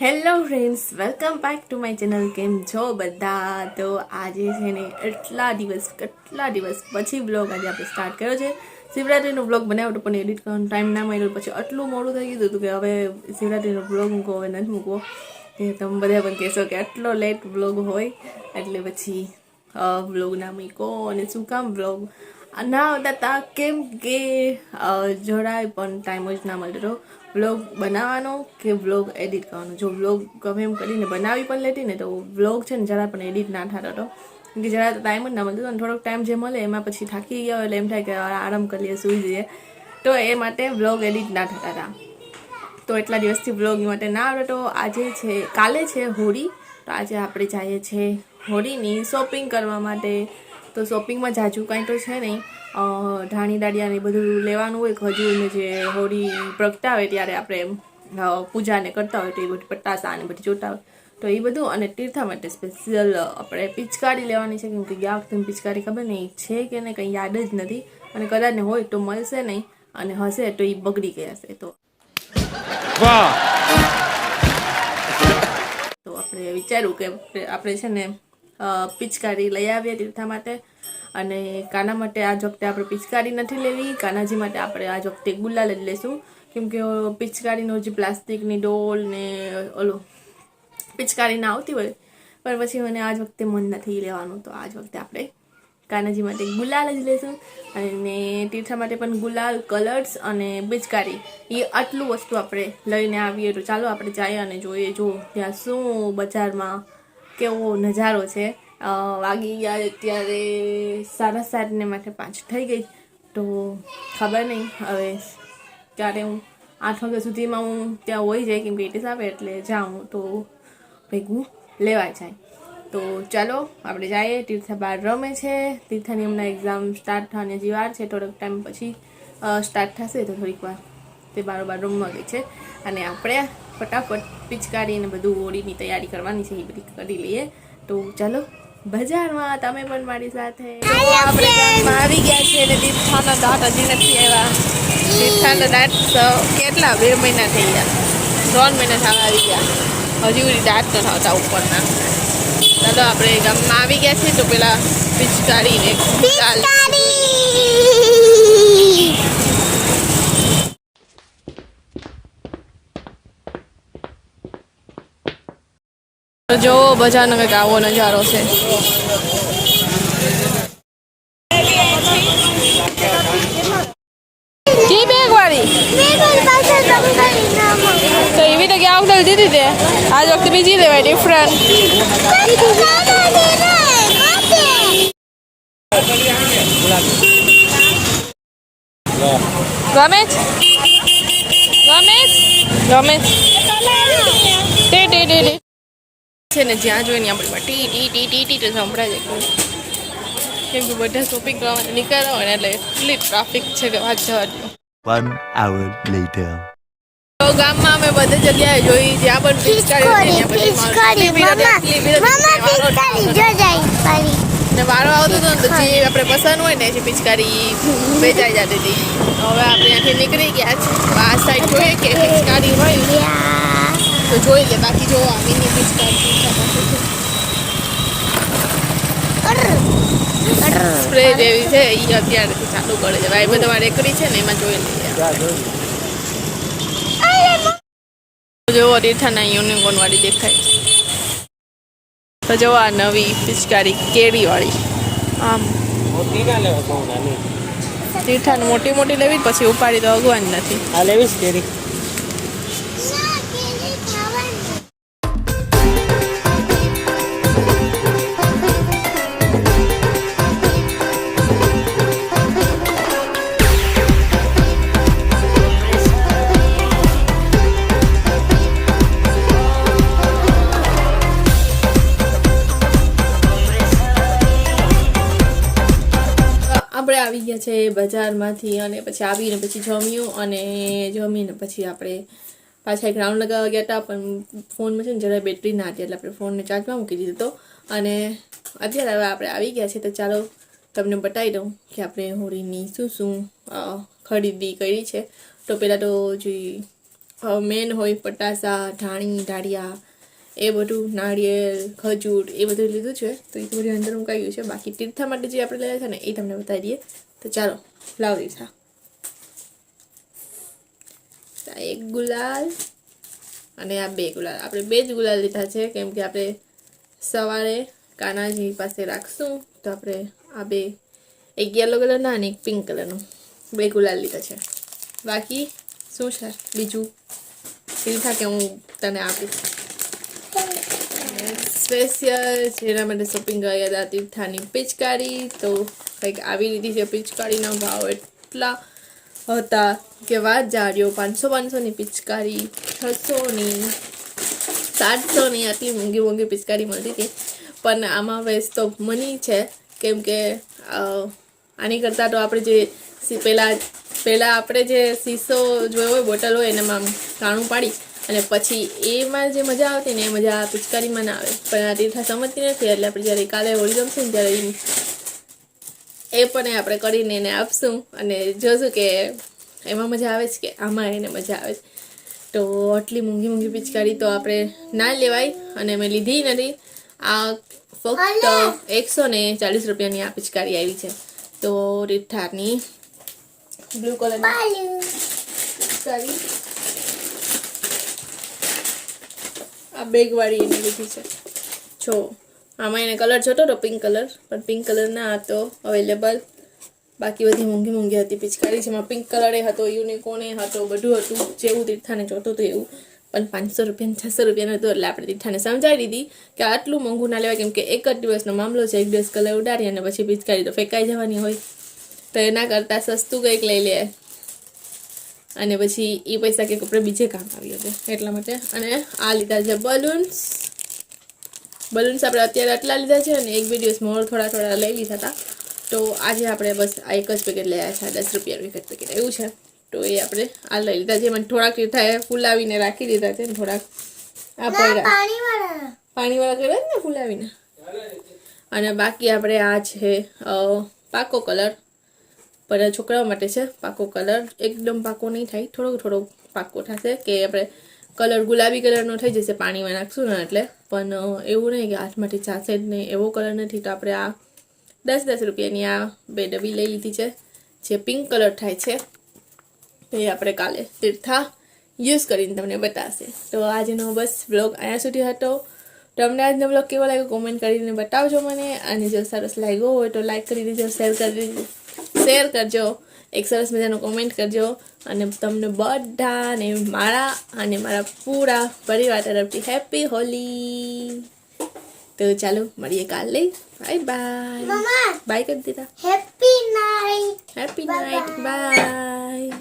Hello friends, welcome back to my channel. કેમ છો બધા? તો આજે છે ને એટલા દિવસ, કેટલા દિવસ પછી બ્લોગ આજે આપણે સ્ટાર્ટ કર્યો છે. શિવરાત્રિનો બ્લોગ બનાવ્યો હતો પણ એડિટ કરવાનો ટાઈમ ના મળ્યો. પછી આટલું મોડું થઈ ગયું હતું કે હવે શિવરાત્રિનો બ્લોગ મૂકો હવે નથી મૂકવો. કે તમે બધા પણ કહેશો કે આટલો લેટ બ્લોગ હોય. એટલે પછી બ્લોગ ના મૂકો અને શું કામ બ્લોગ ના આવતા તા કેમ કે જોડાય પણ ટાઈમ જ ના મળતો બ્લોગ બનાવવાનો કે વ્લોગ એડિટ કરવાનો? જો વ્લોગ ગમે એમ કરીને બનાવી પણ લેતી ને તો વ્લોગ છે ને જરા પણ એડિટ ના થતો હતો કે જરા ટાઈમ જ ના મળતો અને થોડોક ટાઈમ જે મળે એમાં પછી થાકી ગયો એટલે એમ થાય કે આરામ કરી લઈએ, સૂઈ જઈએ. તો એ માટે વ્લોગ એડિટ ના થતા હતા. તો એટલા દિવસથી વ્લોગ માટે ના આવડે તો આજે છે, કાલે છે હોળી. તો આજે આપણે જઈએ છીએ હોળીની શોપિંગ કરવા માટે. તો શોપિંગમાં જાજુ કાંઈ તો છે નહીં. ધાણી દાડિયાને બધું લેવાનું હોય ખજૂરને જે હોળી પ્રગટાવે ત્યારે આપણે પૂજાને કરતા હોય તો એ બધું પટાસા ને બધી જોતા હોય. તો એ બધું અને તીર્થા માટે સ્પેશિયલ આપણે પિચકારી લેવાની છે કેમ કે ગયા વખતે પિચકારી ખબર નહીં છે કે નહીં કંઈ યાદ જ નથી. અને કદાચ ને હોય તો મળશે નહીં અને હશે તો એ બગડી ગયા હશે તો. તો આપણે વિચાર્યું કે આપણે છે ને પિચકારી લઈ આવીએ તીર્થા માટે. અને કાના માટે આજ વખતે આપણે પિચકારી નથી લેવી. કાનાજી માટે આપણે આજ વખતે ગુલાલ જ લેશું. કેમ કે પિચકારીનો જે પ્લાસ્ટિકની ડોલ ને ઓલો પિચકારી ના આવતી હોય, પણ પછી મને આજ વખતે મન નથી લેવાનું. તો આજ વખતે આપણે કાનાજી માટે ગુલાલ જ લેશું. અને તીર્થા માટે પણ ગુલાલ, કલર્સ અને પિચકારી. એ આટલું વસ્તુ આપણે લઈને આવીએ તો ચાલો આપણે જઈએ અને જોઈએ જો ત્યાં શું બજારમાં કેવો નજારો છે. વાગી ગયા અત્યારે સાડા સાતને માટે પાંચ થઈ ગઈ. તો ખબર નહીં હવે ક્યારે હું આઠ વાગ્યા સુધીમાં હું ત્યાં હોઈ જાય કેમ કે એટીસ આવે એટલે જાઉં તો ભેગું લેવા જાય. તો ચાલો, આપણે જઈએ. તીર્થા બાર રમે છે. તીર્થાની હમણાં એક્ઝામ સ્ટાર્ટ થવાની હજી વાર છે. થોડોક ટાઈમ પછી સ્ટાર્ટ થશે તો થોડીક વાર તે બારોબાર રમવા ગઈ છે. અને આપણે ફટાફટ પિચકારી અને બધું હોળીની તૈયારી કરવાની છે. એ બધી કરી લઈએ. તો ચાલો બજારમાં તમે પણ મારી સાથે. આપણે ગામમાં આવી ગયા છે અને તીર્થાના દાંત હજી નથી આવ્યા. તીર્થાના દાંત કેટલા? બે મહિના થઈ ગયા. ત્રણ મહિના થવા આવી ગયા. હજુ દાંત ન થતા ઉપરના. દાદા આપણે ગામમાં આવી ગયા છે તો પેલા પિચકારી ને ગુલાલ તો જો બજારનો કંઈક આવો નજારો છે. કી બેગ તો એવી જગ્યા આવતા દીધી તે? આજ વખતે બીજી લેવાય ડિફરન્ટ રમેશ? રમેશ? ગમે છે ગમે છે ટે ટે ટે ટે છે ને જ્યાં જોઈએ ને આપણી ટી ટી ટી ટી ટી તો સંભળાય કેમ કે બધા શોપિંગ કરવા માટે નીકળ્યા હોય ને એટલે એટલી ટ્રાફિક છે કે વાત જવા દો વન આવર લેટર તો ગામમાં અમે બધી જગ્યાએ જોઈ જ્યાં પણ પિચકારી ના વારો આવતો હતો ને તો જે આપણે પસંદ હોય ને જે પિચકારી વેચાઈ જતી હતી. હવે આપણે ત્યાંથી નીકળી ગયા છે આ સાઈડ જોઈએ કે પિચકારી હોય. તો જોઈ લે બાકી જો આ મિની પિચકારી સ્પ્રે જેવી છે એ અત્યારેથી ચાલુ કરે છે. ભાઈ બધા મારે એકરી છે ને એમાં જોઈ લઈએ જોવો રીઠાના યુનિકોર્ન વાળી દેખાય. તો જો આ નવી પિચકારી કેરી વાળી. આમ. રીઠાને મોટી મોટી લેવી પછી ઉપાડી તો અગવાન નથી. આ લેવી કેરી. આપણે આવી ગયા છે બજારમાંથી અને પછી આવીને પછી જમ્યું અને જમીને પછી આપણે પાછા એક રાઉન્ડ લગાવવા ગયા હતા, પણ ફોનમાં છે ને જરા બેટરી ના હતી એટલે આપણે ફોનને ચાર્જમાં મૂકી દીધો અને અત્યારે હવે આપણે આવી ગયા છે તો ચાલો તમને બતાવી દઉં કે આપણે હોળીની શું શું ખરીદી કરી છે. તો પહેલાં તો જે મેન હોય પટાસા ઢાણી ઢાળિયા એ બધું નાળિયેર, ખજૂર એ બધું લીધું છે. તો એ બધું અંદર મુકાયું છે. બાકી તીર્થા માટે જે આપણે લઈએ છે ને, એ તમને બતાવી દઈએ તો ચાલો, લાવ તીર્થા. એક ગુલાલ અને આ બે ગુલાલ. આપણે બે જ ગુલાલ લીધા છે. કેમ કે આપણે સવારે કાનાજી પાસે રાખશું, તો આપણે આ બે એક યલો કલરના અને એક પિંક કલરનું બે ગુલાલ લીધા છે. બાકી શું છે? બીજું? તીર્થા કે હું તને આપીશ? સ્પેશિયલ જેના માટે શોપિંગ ગયા હતા. તીર્થાની પિચકારી તો કંઈક આવી લીધી છે પિચકારીના ભાવ એટલા હતા કે વાત જાડ્યો. પાંચસો, પાંચસોની પિચકારી છસોની, સાતસોની આટલી મોંઘી મોંઘી પિચકારી મળતી હતી. પણ આમાં વેસ્ટ તો મની છે. કેમ કે આની કરતાં તો આપણે જે પહેલાં પહેલાં આપણે જે શીશો જોયો હોય, બોટલ હોય, એનામાં કાણું પાડી અને પછી એમાં જે મજા આવતી ને એ મજા પિચકારીમાં ના આવે. પણ આ તીર્થા સમજતી નથી એટલે આપણે જ્યારે કાલે હોળી રમશું ને ત્યારે એ પણ આપણે કરીને એને આપશું. અને જોશું કે એમાં મજા આવે છે કે આમાં એને મજા આવે છે. તો આટલી મોંઘી મોંઘી પિચકારી તો આપણે ના લેવાય અને મેં લીધી નથી. આ ફક્ત એકસો ને ચાલીસ રૂપિયાની આ પિચકારી આવી છે. તો રીઠાની બ્લુ કલરની પિચકારી આ બેગવાળી એને લીધી છે. જો, આમાં એને કલર જોતો હતો પિંક કલર પણ પિંક કલર ના હતો અવેલેબલ બાકી બધી મોંઘી મોંઘી હતી, પિચકારી જેમાં પિંક કલર એ હતો યુનિકોન એ હતો, બધું હતું, જેવું તીર્થાને જોતું હતું એવું. પણ પાંચસો રૂપિયા છસો રૂપિયાનું હતું, એટલે આપણે તીર્થાને સમજાવી દીધી કે આટલું મોંઘું ના લેવાય, કેમ કે એક જ દિવસનો મામલો છે, એક દિવસ કલર ઉડાડી અને પછી પિચકારી તો ફેંકાઈ જવાની હોય. તો એના કરતાં સસ્તું કંઈક લઈ લે. અને પછી એ પૈસા કંઈક આપણે બીજે કામ આવી શકે એટલા માટે. અને આ લીધા છે બલૂન્સ બલૂન્સ આપણે અત્યારે આટલા લીધા છે અને એક બે દિવસ મોર થોડા થોડા લઈ લીધા હતા. તો આજે આપણે બસ આ એક જ પેકેટ લઈ આવ્યા છે દસ રૂપિયાનું એક જ પેકેટ એવું છે. તો એ આપણે આ લઈ લીધા છે. મને થોડાક તીર્થાએ ફૂલાવીને રાખી દીધા છે થોડાક. આ પડ્યા પાણીવાળા. કર્યા ને ફૂલાવીને. અને બાકી આપણે આ છે પાકો કલર પણ છોકરાઓ માટે છે. પાકો કલર એકદમ પાકો નહીં થાય. થોડો થોડો પાકો થશે કે આપણે કલર ગુલાબી કલરનો થઈ જશે પાણીમાં નાખશું ને એટલે. પણ એવું નહીં કે હાથમાંથી ચાસે જ નહીં. એવો કલર નથી તો આપણે આ દસ દસ રૂપિયાની આ બે ડબ્બી લઈ લીધી છે. જે પિંક કલર થાય છે. એ આપણે કાલે તીર્થા યુઝ કરીને તમને બતાવશે. તો આજનો બસ બ્લોગ અહીંયા સુધી હતો. તમને આજનો બ્લોગ કેવો લાગ્યો કોમેન્ટ કરીને બતાવજો મને. અને જો સરસ લાગ્યો હોય તો લાઈક કરી દેજો શેર કરી દેજો. શેર કરજો. એક સરસ મજાનો કોમેન્ટ કરજો. અને તમને બધાને મારા અને મારા પૂરા પરિવાર તરફથી હેપી હોલી. તો ચાલો મળીએ કાલે. બાય બાય બાય કરી દીધા. Happy night happy night bye